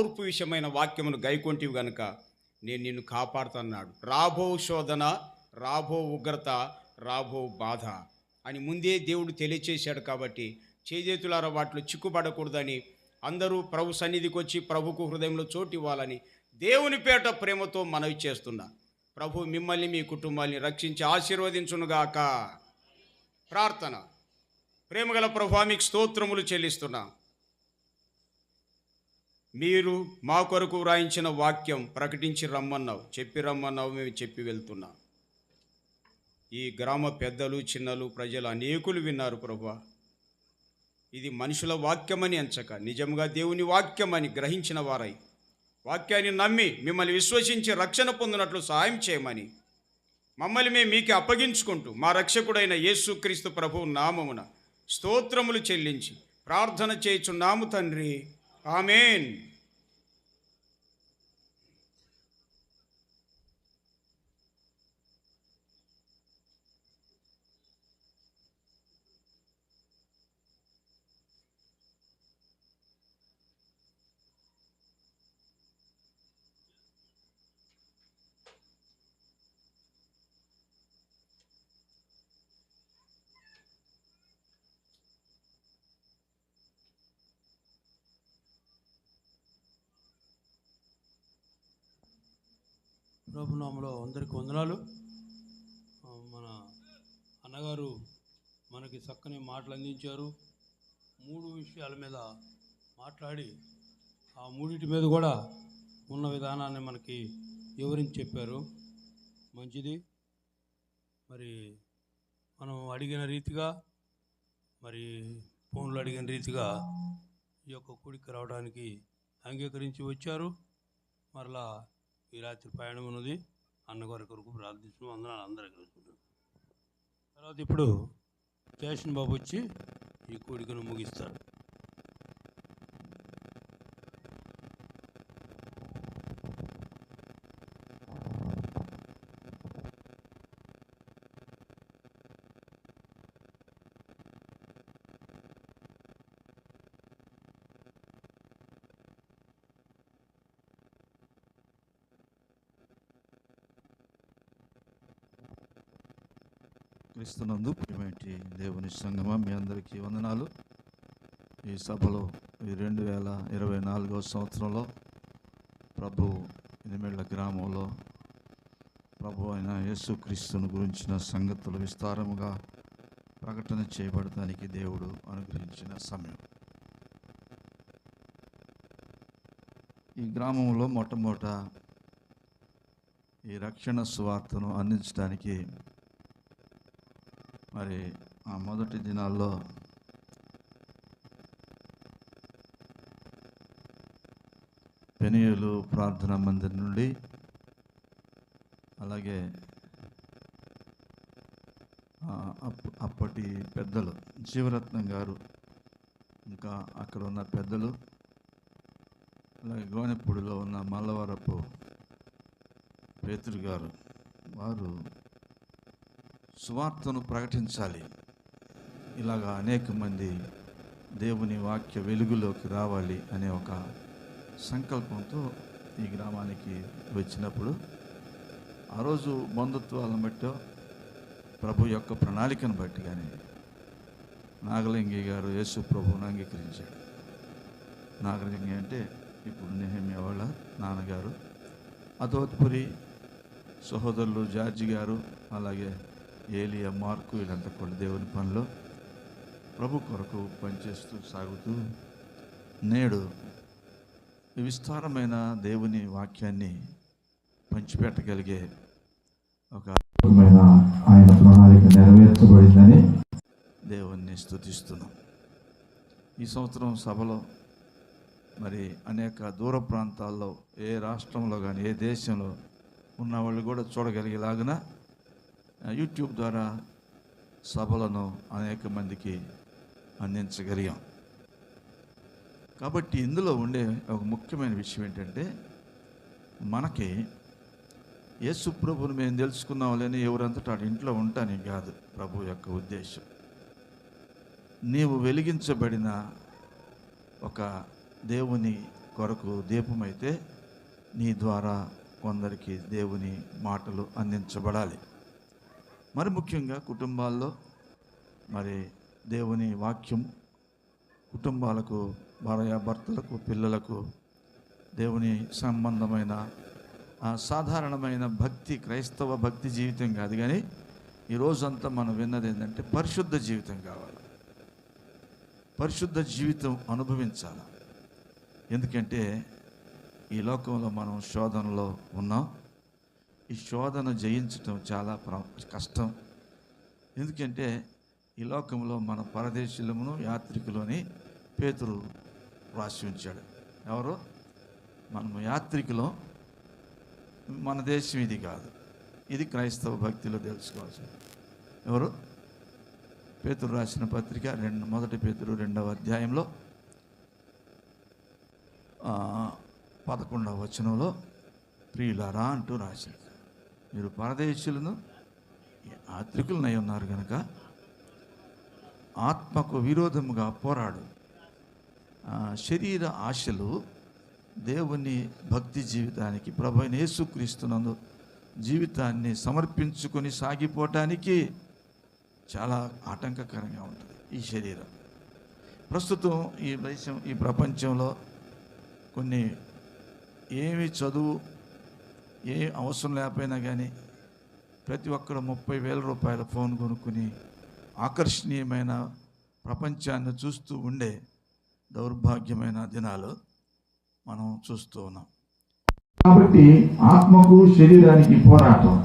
తూర్పు విషయమైన వాక్యమును గైకొంటివి గనుక నేను నిన్ను కాపాడుతున్నాడు. రాబో శోధన రాబో ఉగ్రత రాబో బాధ అని ముందే దేవుడు తెలియచేశాడు కాబట్టి చేజేతులారా వాటిలో చిక్కుపడకూడదని అందరూ ప్రభు సన్నిధికి వచ్చి ప్రభుకు హృదయంలో చోటు ఇవ్వాలని దేవుని పేట ప్రేమతో మనవి చేస్తున్నా. ప్రభు మిమ్మల్ని మీ కుటుంబాన్ని రక్షించి ఆశీర్వదించునుగాక. ప్రార్థన. ప్రేమగల ప్రభా మీకు స్తోత్రములు చెల్లిస్తున్నాం. మీరు మా కొరకు వ్రాయించిన వాక్యం ప్రకటించి రమ్మన్నావు. చెప్పి రమ్మన్నావు మేము చెప్పి వెళ్తున్నాం. ఈ గ్రామ పెద్దలు చిన్నలు ప్రజలు అనేకులు విన్నారు ప్రభా. ఇది మనుషుల వాక్యమని ఎంచక నిజంగా దేవుని వాక్యమని గ్రహించిన వారై. వాక్యాన్ని నమ్మి మిమ్మల్ని విశ్వసించి రక్షణ పొందినట్లు సహాయం చేయమని. మమ్మల్ని మేము మీకే అప్పగించుకుంటూ మా రక్షకుడైన యేసుక్రీస్తు ప్రభు నామమున స్తోత్రములు చెల్లించి ప్రార్థన చేయుచున్నాము తండ్రి. ఆమెన్. ప్రభునామలో అందరికి వందనాలు. మన అన్నగారు మనకి చక్కని మాటలు అందించారు. మూడు విషయాల మీద మాట్లాడి ఆ మూడింటి మీద కూడా ఉన్న విధానాన్ని మనకి వివరించి చెప్పారు. మంచిది. మరి మనం అడిగిన రీతిగా మరి ఫోన్లో అడిగిన రీతిగా ఈ యొక్క కూడికి రావడానికి అంగీకరించి వచ్చారు. మరలా ఈ రాత్రి ప్రయాణం ఉన్నది అన్నగారి కొరకు ప్రార్థిస్తున్నాం అందరం అందరికీ కలుసుకుంటాం తర్వాత ఇప్పుడు స్టేషన్ బాబు వచ్చి ఈ కోడికను ముగిస్తారు. క్రీస్తునందు ప్రియమేంటి దేవుని సంగమ మీ అందరికీ వందనాలు. ఈ సభలో ఈ రెండు వేల ఇరవై నాలుగవ సంవత్సరంలో ప్రభు ఎనిమిళ్ళ గ్రామంలో ప్రభు అయిన యేసుక్రీస్తును గురించిన సంగతులు విస్తారముగా ప్రకటన చేయబడటానికి దేవుడు అనుగ్రహించిన సమయం. ఈ గ్రామంలో మొట్టమొదట ఈ రక్షణ స్వార్థను అందించడానికి మరి ఆ మొదటి దినాల్లో పెనియలు ప్రార్థనా మందిర్ నుండి అలాగే అప్- అప్పటి పెద్దలు జీవరత్నం గారు ఇంకా అక్కడ ఉన్న పెద్దలు అలాగే గోనెపూడిలో ఉన్న మల్లవరపు పేతురు గారు వారు సువార్తను ప్రకటించాలి. ఇలాగా అనేక మంది దేవుని వాక్య వెలుగులోకి రావాలి అనే ఒక సంకల్పంతో ఈ గ్రామానికి వచ్చినప్పుడు ఆ రోజు బంధుత్వాలను బట్టో ప్రభు యొక్క ప్రణాళికను బట్టి కానీ నాగలింగి గారు యేసు ప్రభువును అంగీకరించాడు నాగలింగి అంటే ఇప్పుడు నెహమ్య వాళ్ళ నాన్నగారు అదోత్పురి సహోదరులు జార్జి గారు అలాగే ఏలియా మార్కు వీళ్ళంతా కూడా దేవుని పనిలో ప్రభు కొరకు పనిచేస్తూ సాగుతూ నేడు విస్తారమైన దేవుని వాక్యాన్ని పంచిపెట్టగలిగే ఒక అద్భుతమైన ఆయన ప్రణాళిక నెరవేర్చబడిందని దేవుణ్ణి స్తుతిస్తున్నాం. ఈ సంవత్సరం సభలో మరి అనేక దూర ప్రాంతాల్లో ఏ రాష్ట్రంలో కానీ ఏ దేశంలో ఉన్న వాళ్ళు కూడా చూడగలిగేలాగున యూట్యూబ్ ద్వారా సభలను అనేక మందికి అందించగలిగాం. కాబట్టి ఇందులో ఉండే ఒక ముఖ్యమైన విషయం ఏంటంటే మనకి యేసు ప్రభుని మేము తెలుసుకున్నాం లేని ఎవరంతటా అటు ఇంట్లో ఉంటానికి కాదు ప్రభు యొక్క ఉద్దేశం. నీవు వెలిగించబడిన ఒక దేవుని కొరకు దీపమైతే నీ ద్వారా కొందరికి దేవుని మాటలు అందించబడాలి. మరి ముఖ్యంగా కుటుంబాల్లో మరి దేవుని వాక్యం కుటుంబాలకు భార్య భర్తలకు పిల్లలకు దేవుని సంబంధమైన సాధారణమైన భక్తి క్రైస్తవ భక్తి జీవితం కాదు కానీ ఈ రోజంతా మనం విన్నది ఏంటంటే పరిశుద్ధ జీవితం కావాలి. పరిశుద్ధ జీవితం అనుభవించాలి? ఎందుకంటే ఈ లోకంలో మనం శోధనలో ఉన్నాం. ఈ శోధన జయించటం చాలా కష్టం. ఎందుకంటే ఈ లోకంలో మన పరదేశీలమును యాత్రికులని పేతురు రాసి ఉంచాడు. ఎవరు? మనము యాత్రికులం మన దేశం ఇది కాదు. ఇది క్రైస్తవ భక్తిలో తెలుసుకోవాల్సింది. ఎవరు? పేతురు రాసిన పత్రిక రెండు మొదటి పేతురు రెండవ అధ్యాయంలో పదకొండవ వచనంలో ప్రియులారా అంటూ రాశాడు. మీరు పరదేశులను యాత్రికులనై ఉన్నారు కనుక ఆత్మకు విరోధముగా పోరాడు. శరీర ఆశలు దేవుని భక్తి జీవితానికి ప్రభు యేసుక్రీస్తునందు జీవితాన్ని సమర్పించుకొని సాగిపోవటానికి చాలా ఆటంకకరంగా ఉంటుంది ఈ శరీరం. ప్రస్తుతం ఈ దేశం ఈ ప్రపంచంలో కొన్ని ఏమి చదువు ఏ అవసరం లేకపోయినా కానీ ప్రతి ఒక్కరు ముప్పై వేల రూపాయల ఫోన్ కొనుక్కుని ఆకర్షణీయమైన ప్రపంచాన్ని చూస్తూ ఉండే దౌర్భాగ్యమైన దినాలు మనం చూస్తూ ఉన్నాం. కాబట్టి ఆత్మకు శరీరానికి పోరాటం.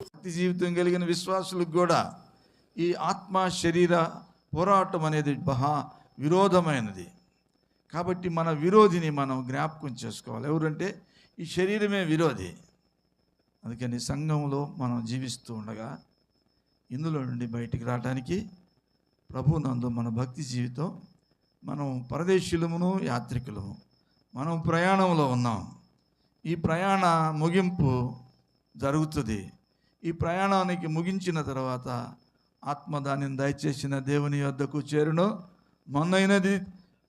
భక్తి జీవితం కలిగిన విశ్వాసులకు కూడా ఈ ఆత్మ శరీర పోరాటం అనేది మహా విరోధమైనది. కాబట్టి మన విరోధిని మనం జ్ఞాపకం చేసుకోవాలి. ఎవరంటే ఈ శరీరమే విరోధి. అందుకని సంఘంలో మనం జీవిస్తూ ఉండగా ఇందులో నుండి బయటికి రావడానికి ప్రభు నందు మన భక్తి జీవితం మనం పరదేశీలమును యాత్రికులము. మనం ప్రయాణంలో ఉన్నాం. ఈ ప్రయాణ ముగింపు జరుగుతుంది. ఈ ప్రయాణానికి ముగించిన తర్వాత ఆత్మ దానిని దయచేసిన దేవుని వద్దకు చేరును. మొన్నైనది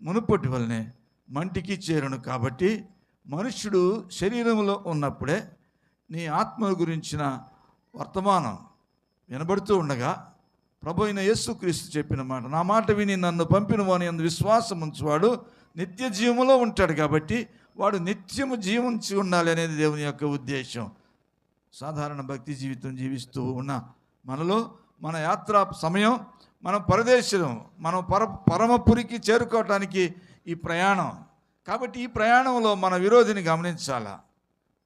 మునుపటి వలనే మంటికి చేరును కాబట్టి మనుష్యుడు శరీరంలో ఉన్నప్పుడే నీ ఆత్మ గురించిన వర్తమానం వినబడుతూ ఉండగా ప్రభు అయిన యేసుక్రీస్తు చెప్పిన మాట నా మాట విని నన్ను పంపిన వాని అందు విశ్వాసం ఉంచువాడు నిత్య జీవములో ఉంటాడు కాబట్టి వాడు నిత్యము జీవించి ఉండాలి అనేది దేవుని యొక్క ఉద్దేశం. సాధారణ భక్తి జీవితం జీవిస్తూ ఉన్న మనలో మన యాత్ర సమయం మనం పరదేశం మనం పర పరమపురికి చేరుకోవటానికి ఈ ప్రయాణం కాబట్టి ఈ ప్రయాణంలో మన విరోధిని గమనించాలా?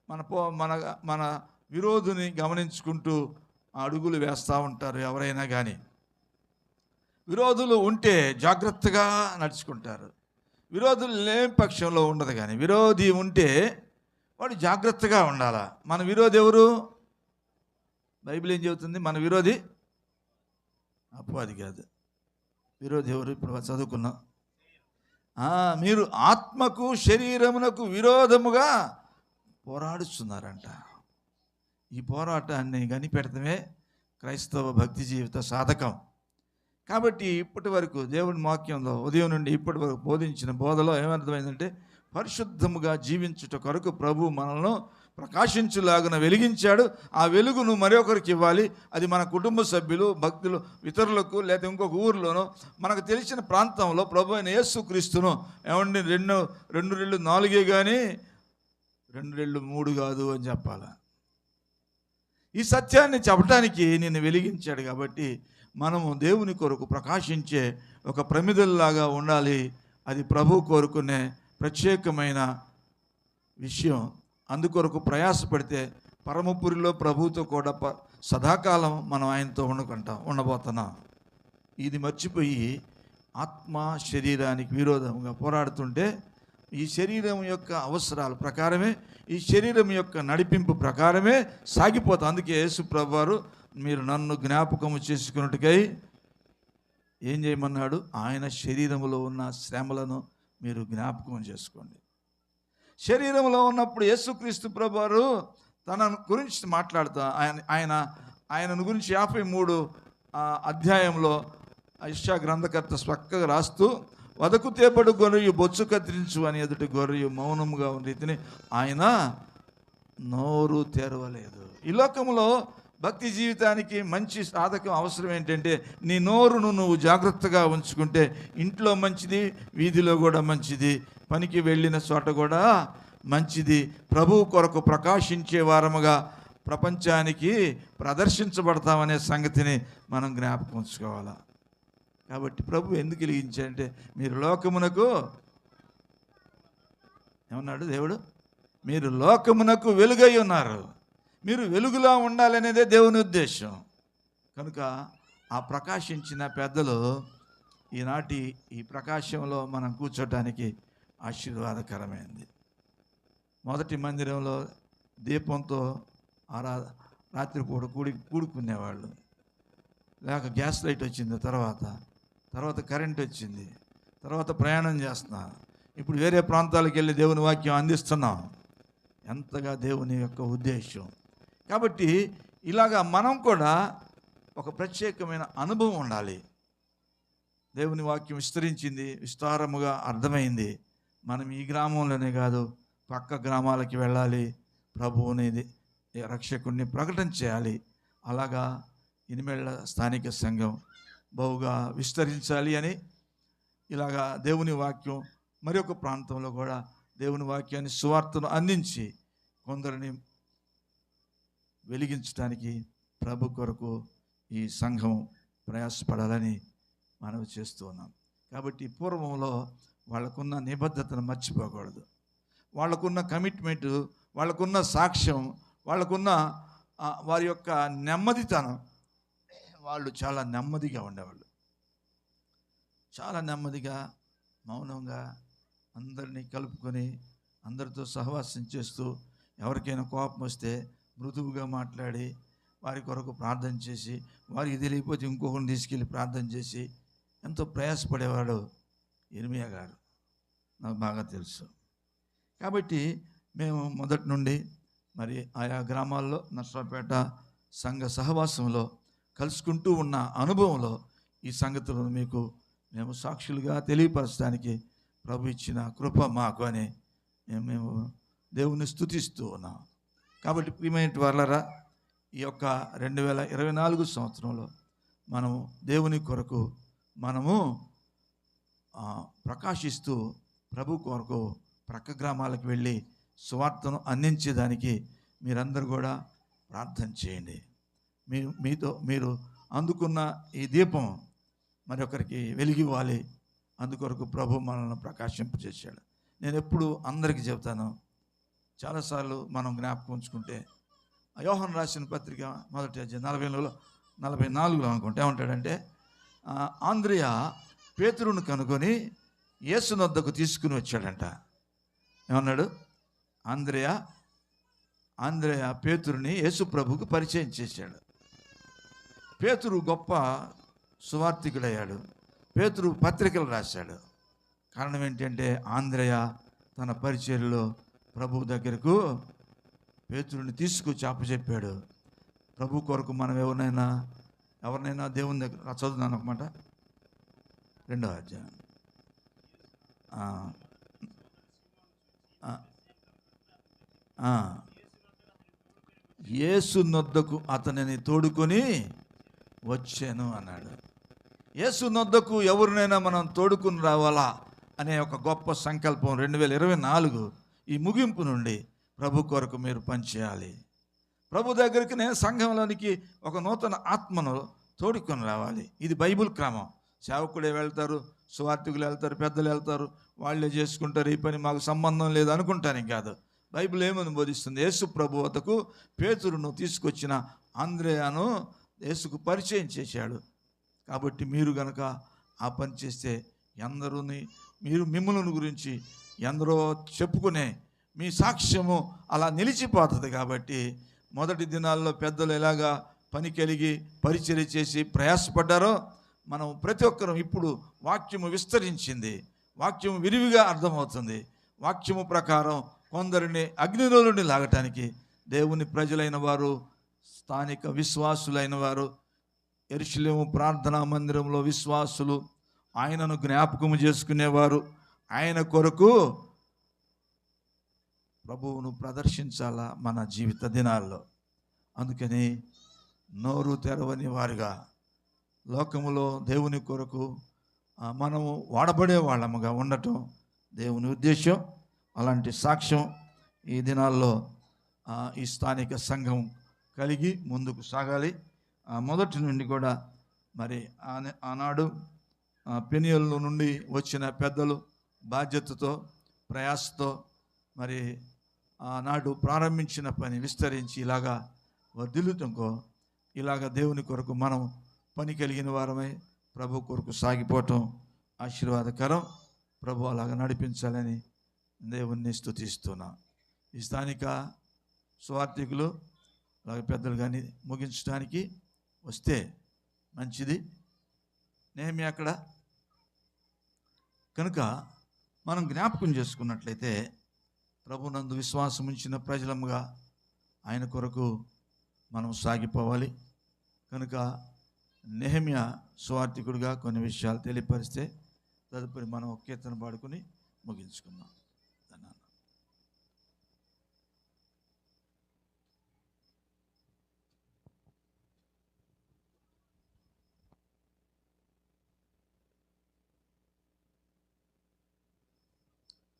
మన పో మన మన విరోధిని గమనించుకుంటూ అడుగులు వేస్తూ ఉంటారు ఎవరైనా కానీ విరోధులు ఉంటే జాగ్రత్తగా నడుచుకుంటారు. విరోధులు లేని పక్షంలో ఉండదు కానీ విరోధి ఉంటే వాడు జాగ్రత్తగా ఉండాలా? మన విరోధి ఎవరు? బైబిల్ ఏం చెబుతుంది? మన విరోధి అపవాది కాదు. విరోధి ఎవరు? ఇప్పుడు చదువుకున్నాం. మీరు ఆత్మకు శరీరమునకు విరోధముగా పోరాడుచున్నారంట. ఈ పోరాటాన్ని కనిపెడతమే క్రైస్తవ భక్తి జీవిత సాధకం. కాబట్టి ఇప్పటి వరకు దేవుని వాక్యంలో ఉదయం నుండి ఇప్పటి వరకు బోధించిన బోధలో ఏమర్థమైందంటే పరిశుద్ధముగా జీవించుట కొరకు ప్రభు మనల్ని ప్రకాశించులాగున వెలిగించాడు. ఆ వెలుగును మరొకరికి ఇవ్వాలి. అది మన కుటుంబ సభ్యులు భక్తులు ఇతరులకు లేదా ఇంకొక ఊర్లోనో మనకు తెలిసిన ప్రాంతంలో ప్రభు అయిన యేసుక్రీస్తును ఏమండి? రెండు రెండు రెళ్ళు నాలుగే కానీ రెండు రెళ్ళు మూడు కాదు అని చెప్పాలి? ఈ సత్యాన్ని చెప్పడానికి నిన్ను వెలిగించాడు కాబట్టి మనము దేవుని కొరకు ప్రకాశించే ఒక ప్రమిదల్లాగా ఉండాలి. అది ప్రభు కోరుకునే ప్రత్యేకమైన విషయం. అందుకొరకు ప్రయాసపడితే పరమపురిలో ప్రభుతో కూడా ప సదాకాలం మనం ఆయనతో ఉండకుంటాం ఉండబోతున్నాం. ఇది మర్చిపోయి ఆత్మ శరీరానికి విరోధంగా పోరాడుతుంటే ఈ శరీరం యొక్క అవసరాల ప్రకారమే ఈ శరీరం యొక్క నడిపింపు ప్రకారమే సాగిపోతాం. అందుకే యేసు ప్రభువారు మీరు నన్ను జ్ఞాపకము చేసుకున్నట్టుకై ఏం చేయమన్నాడు? ఆయన శరీరములో ఉన్న శ్రమలను మీరు జ్ఞాపకం చేసుకోండి. శరీరంలో ఉన్నప్పుడు యేసుక్రీస్తు ప్రభువారు తన గురించి మాట్లాడుతా ఆయన ఆయన ఆయనను గురించి యాభై మూడు అధ్యాయంలో ఇషా గ్రంథకర్త చక్కగా రాస్తూ వదకు తేపడు గొర్రెయు బొచ్చు కత్తిరించు అని ఎదుటి గొర్రెయు మౌనముగా ఉన్న రీతిని ఆయన నోరు తెరవలేదు. ఈ లోకంలో భక్తి జీవితానికి మంచి సాధకం అవసరం ఏంటంటే నీ నోరును నువ్వు జాగ్రత్తగా ఉంచుకుంటే ఇంట్లో మంచిది వీధిలో కూడా మంచిది. పనికి వెళ్ళిన చోట కూడా మంచిది. ప్రభువు కొరకు ప్రకాశించే వారముగా ప్రపంచానికి ప్రదర్శించబడతామనే సంగతిని మనం జ్ఞాపకం ఉంచుకోవాలి? కాబట్టి ప్రభు ఎందుకు వెలిగించాడంటే మీరు లోకమునకు ఏమన్నాడు దేవుడు? మీరు లోకమునకు వెలుగై ఉన్నారు. మీరు వెలుగులా ఉండాలనేదే దేవుని ఉద్దేశం. కనుక ఆ ప్రకాశించిన పెద్దలు ఈనాటి ఈ ప్రకాశంలో మనం కూర్చోటానికి ఆశీర్వాదకరమైంది. మొదటి మందిరంలో దీపంతో ఆరా రాత్రిపూట కూడి కూడుకునేవాళ్ళు. లేక గ్యాస్ లైట్ వచ్చింది తర్వాత తర్వాత కరెంట్ వచ్చింది తర్వాత ప్రయాణం చేస్తున్నాం. ఇప్పుడు వేరే ప్రాంతాలకు వెళ్ళి దేవుని వాక్యం అందిస్తున్నాం. ఎంతగా దేవుని యొక్క ఉద్దేశం కాబట్టి ఇలాగా మనం కూడా ఒక ప్రత్యేకమైన అనుభవం ఉండాలి. దేవుని వాక్యం విస్తరించింది విస్తారముగా అర్థమైంది. మనం ఈ గ్రామంలోనే కాదు పక్క గ్రామాలకి వెళ్ళాలి. ప్రభువుని రక్షకుడిని ప్రకటన చేయాలి. అలాగా ఇనిమేళ్ళ స్థానిక సంఘం బహుగా విస్తరించాలి అని ఇలాగా దేవుని వాక్యం మరి ఒక ప్రాంతంలో కూడా దేవుని వాక్యాన్ని సువార్తను అందించి కొందరిని వెలిగించడానికి ప్రభు కొరకు ఈ సంఘం ప్రయాసపడాలని మనవి చేస్తూ ఉన్నాం. కాబట్టి పూర్వంలో వాళ్ళకున్న నిబద్ధతను మర్చిపోకూడదు. వాళ్ళకున్న కమిట్మెంటు వాళ్ళకున్న సాక్ష్యం వాళ్ళకున్న వారి యొక్క నెమ్మదితనం. వాళ్ళు చాలా నెమ్మదిగా ఉండేవాళ్ళు. చాలా నెమ్మదిగా మౌనంగా అందరినీ కలుపుకొని అందరితో సహవాసం చేస్తూ ఎవరికైనా కోపం వస్తే మృదువుగా మాట్లాడి వారి కొరకు ప్రార్థన చేసి వారికి తెలియకపోతే ఇంకొకరిని తీసుకెళ్ళి ప్రార్థన చేసి ఎంతో ప్రయాసపడేవాడు ఇర్మియా గారు. నాకు బాగా తెలుసు. కాబట్టి మేము మొదటి నుండి మరి ఆయా గ్రామాల్లో నర్సరాపేట సంఘ సహవాసంలో కలుసుకుంటూ ఉన్న అనుభవంలో ఈ సంగతులను మీకు మేము సాక్షులుగా తెలియపరచడానికి ప్రభు ఇచ్చిన కృప మాకు అని మేము మేము దేవుని స్థుతిస్తూ ఉన్నాం. కాబట్టి ప్రియమైన వాళ్ళరా ఈ యొక్క రెండు వేల ఇరవై నాలుగు సంవత్సరంలో మనము దేవుని కొరకు మనము ప్రకాశిస్తూ ప్రభు కొరకు ప్రక్క గ్రామాలకు వెళ్ళి సువార్తను అందించేదానికి మీరందరూ కూడా ప్రార్థన చేయండి. మీ మీతో మీరు అందుకున్న ఈ దీపం మరొకరికి వెలిగివ్వాలి. అందుకొరకు ప్రభు మనల్ని ప్రకాశింపజేశాడు నేను ఎప్పుడు అందరికీ చెబుతాను చాలాసార్లు మనం జ్ఞాపకం ఉంచుకుంటే అయోహన్ యోహన్ రాసిన పత్రిక మొదటి నలభై నలభై నాలుగులో అనుకుంటే ఏమంటాడంటే ఆ, పేతురును కనుగొని యేసునొద్దకు తీసుకుని వచ్చాడంట. ఏమన్నాడు? ఆంధ్రయ ఆంధ్రయ పేతురుని యేసు ప్రభుకు పరిచయం చేశాడు. పేతురు గొప్ప సువార్థికుడయ్యాడు పేతురు పత్రికలు రాశాడు. కారణం ఏంటంటే ఆంధ్రయ తన పరిచయలో ప్రభు దగ్గరకు పేతురుని తీసుకొచ్చి అప్పచెప్పాడు. ప్రభు కొరకు మనం ఎవరినైనా ఎవరినైనా దేవుని దగ్గర చదువున్నాను అనమాట రెండో అధ్యాయం. ఆ. యేసు నొద్దకు అతనిని తోడుకొని వచ్చాను అన్నాడు. యేసు నొద్దకు ఎవరినైనా మనం తోడుకుని రావాలా అనే ఒక గొప్ప సంకల్పం రెండు వేల ఇరవై నాలుగు ఈ ముగింపు నుండి ప్రభు కొరకు మీరు పనిచేయాలి. ప్రభు దగ్గరికి నేను సంఘంలోనికి ఒక నూతన ఆత్మను తోడుకొని రావాలి. ఇది బైబిల్ క్రమం. సేవకుడే వెళ్తారు? సువార్థికులు వెళ్తారు పెద్దలు వెళ్తారు వాళ్ళే చేసుకుంటారు ఈ పని మాకు సంబంధం లేదు అనుకుంటాను కాదు. బైబిల్ ఏమని బోధిస్తుంది? యేసు ప్రభు వద్దకు పేతురును తీసుకొచ్చిన ఆంద్రేయాను యేసుకు పరిచయం చేశాడు. కాబట్టి మీరు గనక ఆ పని చేస్తే ఎందరూని మీరు మిమ్మల్ని గురించి ఎందరో చెప్పుకునే మీ సాక్ష్యము అలా నిలిచిపోతుంది కాబట్టి మొదటి దినాల్లో పెద్దలు ఎలాగా పని కలిగి పరిచర్య చేసి ప్రయాసపడ్డారో మనం ప్రతి ఒక్కరం ఇప్పుడు వాక్యము విస్తరించింది. వాక్యము విరివిగా అర్థమవుతుంది. వాక్యము ప్రకారం కొందరిని అగ్నిలో నుండి లాగటానికి దేవుని ప్రజలైన వారు స్థానిక విశ్వాసులైన వారు ఎరుషులేము ప్రార్థనా మందిరంలో విశ్వాసులు ఆయనను జ్ఞాపకము చేసుకునేవారు. ఆయన కొరకు ప్రభువును ప్రదర్శించాలా మన జీవిత దినాల్లో? అందుకని నోరు తెరవని వారుగా లోకములో దేవుని కొరకు మనము వాడబడే వాళ్ళముగా ఉండటం దేవుని ఉద్దేశం అలాంటి సాక్ష్యం ఈ దినాల్లో ఈ స్థానిక సంఘం కలిగి ముందుకు సాగాలి. మొదటి నుండి కూడా మరి ఆనాడు పెనియల్ నుండి వచ్చిన పెద్దలు బాధ్యతతో ప్రయాసతో మరి ఆనాడు ప్రారంభించిన పని విస్తరించి ఇలాగా వర్ధిల్లుతంకో ఇలాగ దేవుని కొరకు మనం పని కలిగిన వారమై ప్రభు కొరకు సాగిపోవటం ఆశీర్వాదకరం. ప్రభు అలాగ నడిపించాలని దేవుణ్ణి స్థుతిస్తున్నా ఈ స్థానిక స్వార్థికులు అలాగే పెద్దలు కానీ ముగించడానికి వస్తే మంచిది. నేమి అక్కడ కనుక మనం జ్ఞాపకం చేసుకున్నట్లయితే ప్రభునందు విశ్వాసం ఉంచిన ప్రజలముగా ఆయన కొరకు మనం సాగిపోవాలి. కనుక నెహమియా స్వార్థికుడిగా కొన్ని విషయాలు తెలియపరిస్తే తదుపరి మనం ఒక కీర్తన పాడుకుని ముగించుకుందాం.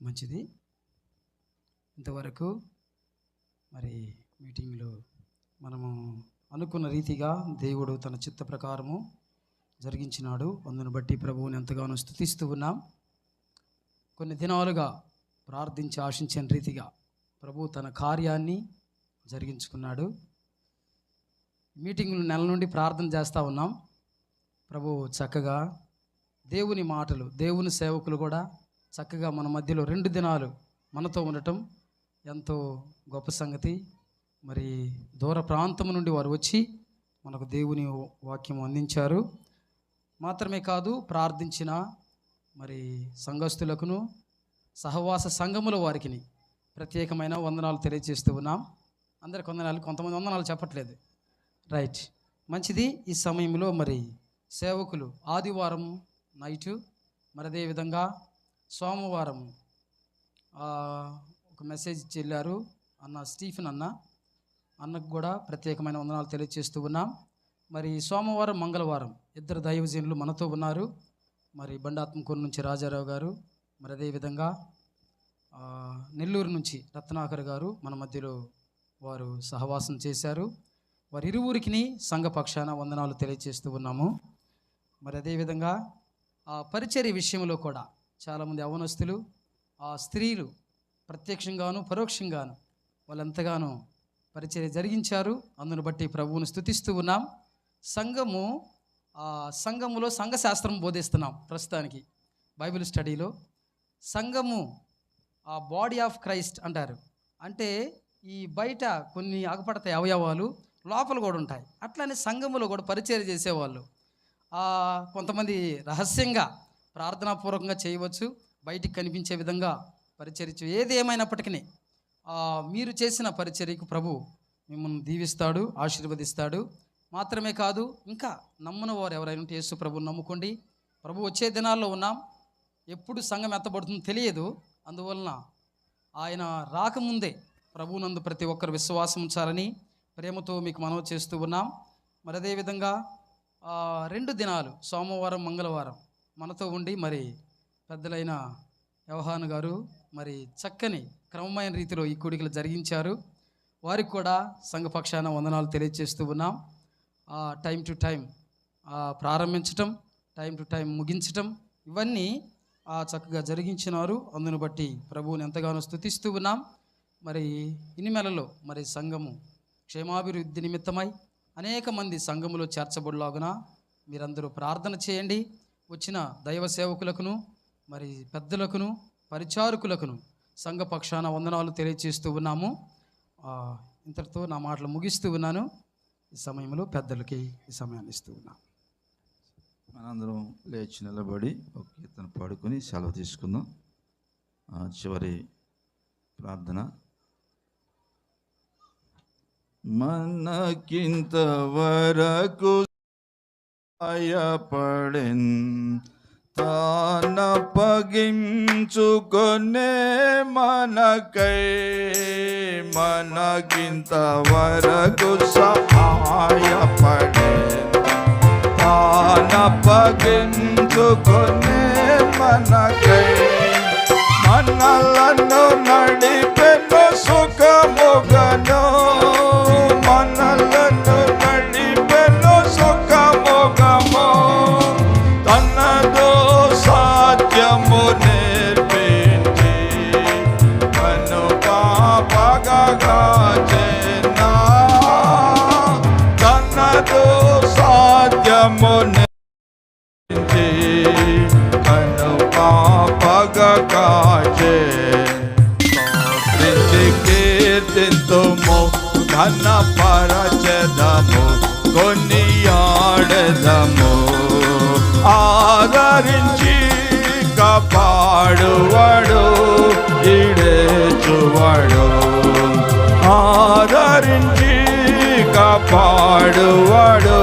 మంచిది. ఇంతవరకు మరి మీటింగ్లో అనుకున్న రీతిగా దేవుడు తన చిత్త ప్రకారము జరిగించినాడు. అందును బట్టి ప్రభువుని ఎంతగానో స్థుతిస్తూ ఉన్నాం. కొన్ని దినాలుగా ప్రార్థించి ఆశించిన రీతిగా ప్రభు తన కార్యాన్ని జరిగించుకున్నాడు. మీటింగ్ నెల నుండి ప్రార్థన చేస్తూ ఉన్నాం. ప్రభు చక్కగా దేవుని మాటలు దేవుని సేవకులు కూడా చక్కగా మన మధ్యలో రెండు దినాలు మనతో ఉండటం ఎంతో గొప్ప సంగతి. మరి దూర ప్రాంతం నుండి వారు వచ్చి మనకు దేవుని వాక్యం అందించారు. మాత్రమే కాదు ప్రార్థించిన మరి సంఘస్థులకును సహవాస సంఘముల వారికిని ప్రత్యేకమైన వందనాలు తెలియజేస్తూ ఉన్నాం. అందరికి వందనాలు కొంతమంది వందనాలు చెప్పట్లేదు. రైట్. మంచిది ఈ సమయంలో మరి సేవకులు ఆదివారం నైటు మరి అదేవిధంగా సోమవారం ఒక మెసేజ్ చెల్లారు అన్న స్టీఫెన్ అన్న. అన్నకు కూడా ప్రత్యేకమైన వందనాలు తెలియజేస్తూ ఉన్నాం. మరి సోమవారం మంగళవారం ఇద్దరు దైవజనులు మనతో ఉన్నారు. మరి బండాత్మకూరు నుంచి రాజారావు గారు మరి అదేవిధంగా నెల్లూరు నుంచి రత్నాకర్ గారు మన మధ్యలో వారు సహవాసం చేశారు. వారి ఇరువురికి సంఘపక్షాన వందనాలు తెలియజేస్తూ ఉన్నాము. మరి అదేవిధంగా ఆ పరిచర్య విషయంలో కూడా చాలామంది అవనస్తులు ఆ స్త్రీలు ప్రత్యక్షంగాను పరోక్షంగాను వాళ్ళెంతగానో పరిచర్య జరిగించారు. అందును బట్టి ప్రభువును స్థుతిస్తూ ఉన్నాం. సంఘము ఆ సంఘములో సంఘశాస్త్రం బోధిస్తున్నాం ప్రస్తుతానికి. బైబిల్ స్టడీలో సంఘము ఆ బాడీ ఆఫ్ క్రైస్ట్ అంటారు. అంటే ఈ బయట కొన్ని ఆగపడతాయి అవయవాలు లోపల కూడా ఉంటాయి. అట్లనే సంఘములో కూడా పరిచయం చేసేవాళ్ళు. కొంతమంది రహస్యంగా ప్రార్థనాపూర్వకంగా చేయవచ్చు. బయటికి కనిపించే విధంగా పరిచర్య ఏది ఏమైనప్పటికీ మీరు చేసిన పరిచర్యకు ప్రభు మిమ్మల్ని దీవిస్తాడు ఆశీర్వదిస్తాడు. మాత్రమే కాదు ఇంకా నమ్మని వారు ఎవరైనా ఉంటే యేసు ప్రభు నమ్ముకోండి. ప్రభు వచ్చే దినాల్లో ఉన్నాం. ఎప్పుడు సంఘం ఎత్తబడుతుందో తెలియదు. అందువలన ఆయన రాకముందే ప్రభునందు ప్రతి ఒక్కరు విశ్వాసం ఉంచాలని ప్రేమతో మీకు మనవి చేస్తూ ఉన్నాం. మరి అదేవిధంగా రెండు దినాలు సోమవారం మంగళవారం మనతో ఉండి మరి పెద్దలైన వ్యవహాన్ గారు మరి చక్కని క్రమమైన రీతిలో ఈ కోడికలు జరిగించారు. వారికి కూడా సంఘపక్షాన వందనాలు తెలియజేస్తూ ఉన్నాం. టైం టు టైం ప్రారంభించటం టైం టు టైం ముగించటం ఇవన్నీ చక్కగా జరిగించినారు. అందును బట్టి ప్రభువుని ఎంతగానో స్థుతిస్తూ ఉన్నాం. మరి ఇనిమెలలో మరి సంఘము క్షేమాభివృద్ధి నిమిత్తమై అనేక మంది సంఘములో చేర్చబడిలాగున మీరందరూ ప్రార్థన చేయండి. వచ్చిన దైవ సేవకులకును మరి పెద్దలకును పరిచారకులకును సంఘ పక్షాన వందనాలు తెలియజేస్తూ ఉన్నాము. ఇంతటితో నా మాటలు ముగిస్తూ ఉన్నాను. ఈ సమయంలో పెద్దలకి ఈ సమయాన్ని ఇస్తూ ఉన్నాను. మనందరం లేచి నిలబడి ఒక కీర్తన పాడుకొని సెలవు తీసుకుందాం. చివరి ప్రార్థన. మనకింత వరకు సాయపడెన్ తానప్పగించుకొనే మనకై మనకింత వరకు సహాయపడే. తానప్పగించుకొనే మనకై మనలను నడిపెను సుఖముగను. మనలను అన్న పరచదము కొన్ని ఆడదము ఆదరించి కాపాడువాడు ఈడేచువాడు. ఆదరించి కాపాడువాడు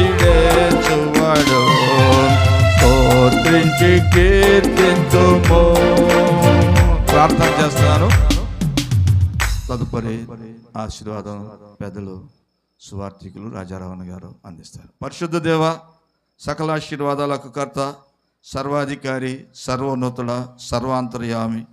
ఈడేచువాడు. స్తోత్రించి కీర్తింతుము. ప్రార్థన చేస్తాను తదుపరి ఆశీర్వాదం పెద్దలు సువార్థికులు రాజారావణ గారు అందిస్తారు. పరిశుద్ధ దేవ సకల ఆశీర్వాదాలకు కర్త సర్వాధికారి సర్వోన్నతుడ సర్వాంతర్యామి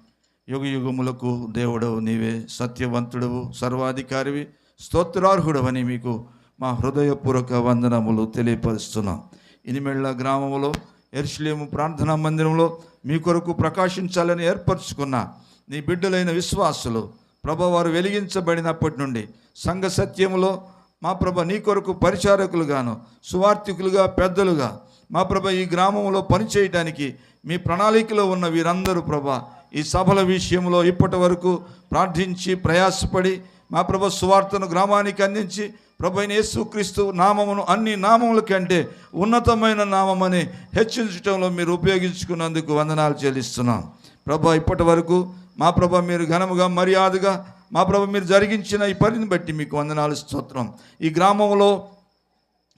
యుగ యుగములకు దేవుడవు నీవే సత్యవంతుడవు సర్వాధికారివి స్తోత్రార్హుడవని మీకు మా హృదయపూర్వక వందనములు తెలియపరుస్తున్నాం. ఇనిమెళ్ళ గ్రామంలో ఎర్షలేము ప్రార్థనా మందిరంలో మీ కొరకు ప్రకాశించాలని ఏర్పరచుకున్న నీ బిడ్డలైన విశ్వాసులు ప్రభ వారు వెలిగించబడినప్పటి నుండి సంఘ సత్యంలో మా ప్రభ నీ కొరకు పరిచారకులుగాను సువార్థికులుగా పెద్దలుగా మా ప్రభ ఈ గ్రామంలో పనిచేయటానికి మీ ప్రణాళికలో ఉన్న వీరందరూ ప్రభ ఈ సభల విషయంలో ఇప్పటి వరకు ప్రార్థించి ప్రయాసపడి మా ప్రభ సువార్తను గ్రామానికి అందించి ప్రభైన యేసుక్రీస్తు నామమును అన్ని నామముల కంటే ఉన్నతమైన నామమని హెచ్చించడంలో మీరు ఉపయోగించుకున్నందుకు వందనాలు చెల్లిస్తున్నాం. ప్రభా ఇప్పటి వరకు మా ప్రభ మీరు ఘనముగా మర్యాదగా మా ప్రభ మీరు జరిగించిన ఈ పనిని బట్టి మీకు వందనాలు స్తోత్రం. ఈ గ్రామంలో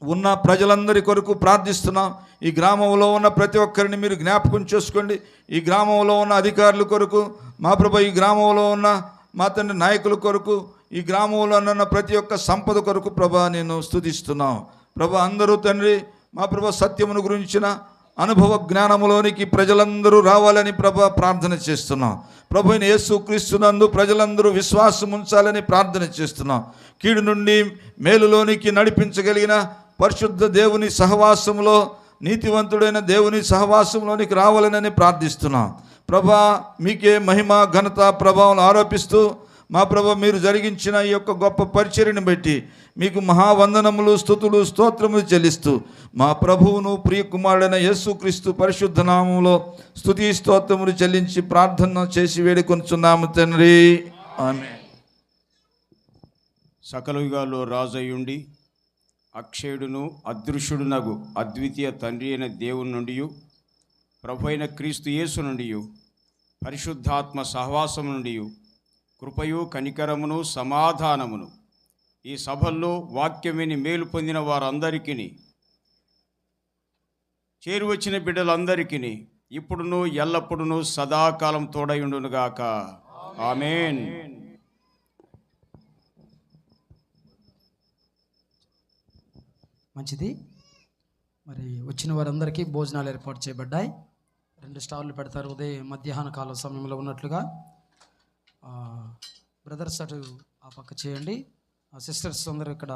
ఉన్న ప్రజలందరి కొరకు ప్రార్థిస్తున్నాం. ఈ గ్రామంలో ఉన్న ప్రతి ఒక్కరిని మీరు జ్ఞాపకం చేసుకోండి. ఈ గ్రామంలో ఉన్న అధికారుల కొరకు మా ప్రభ ఈ గ్రామంలో ఉన్న మా తండ్రి నాయకుల కొరకు ఈ గ్రామంలో ఉన్న ప్రతి ఒక్క సంపద కొరకు ప్రభా నేను స్థుతిస్తున్నాం ప్రభా అందరూ తండ్రి మా ప్రభ సత్యమును గురించిన అనుభవ జ్ఞానములోనికి ప్రజలందరూ రావాలని ప్రభ ప్రార్థన చేస్తున్నాం. ప్రభు అయిన యేసు క్రీస్తునందు ప్రజలందరూ విశ్వాసం ఉంచాలని ప్రార్థన చేస్తున్నాం. కీడు నుండి మేలులోనికి నడిపించగలిగిన పరిశుద్ధ దేవుని సహవాసంలో నీతివంతుడైన దేవుని సహవాసంలోనికి రావాలని ప్రార్థిస్తున్నాం. ప్రభా మీకే మహిమ ఘనత ప్రభావం ఆరోపిస్తూ మా ప్రభ మీరు జరిగించిన ఈ యొక్క గొప్ప పరిచర్ని బట్టి మీకు మహావందనములు స్థుతులు స్తోత్రములు చెల్లిస్తూ మా ప్రభువును ప్రియకుమారుడైన యేసుక్రీస్తు పరిశుద్ధ నామములో స్థుతి స్తోత్రములు చెల్లించి ప్రార్థన చేసి వేడుకొంచున్నాము తండ్రి. ఆమె సకల యుగాల్లో రాజయుండి అక్షయుడును అదృశ్యుడునగు అద్వితీయ తండ్రి అయిన దేవుని నుండి ప్రభు అయిన క్రీస్తు యేసు నుండి పరిశుద్ధాత్మ సహవాసం నుండి కృపయు కనికరమును సమాధానమును ఈ సభల్లో వాక్యం విని మేలు పొందిన వారందరికీ చేరువచ్చిన బిడ్డలందరికీ ఇప్పుడును ఎల్లప్పుడును సదాకాలం తోడయుండునుగాక. ఆమెన్. మంచిది. మరి వచ్చిన వారందరికీ భోజనాలు ఏర్పాటు చేయబడ్డాయి. రెండు స్టార్లు పెడతారు ఉదయం మధ్యాహ్న కాల సమయంలో ఉన్నట్లుగా. బ్రదర్స్ అటు ఆ పక్క చేయండి. సిస్టర్స్ అందరూ ఇక్కడ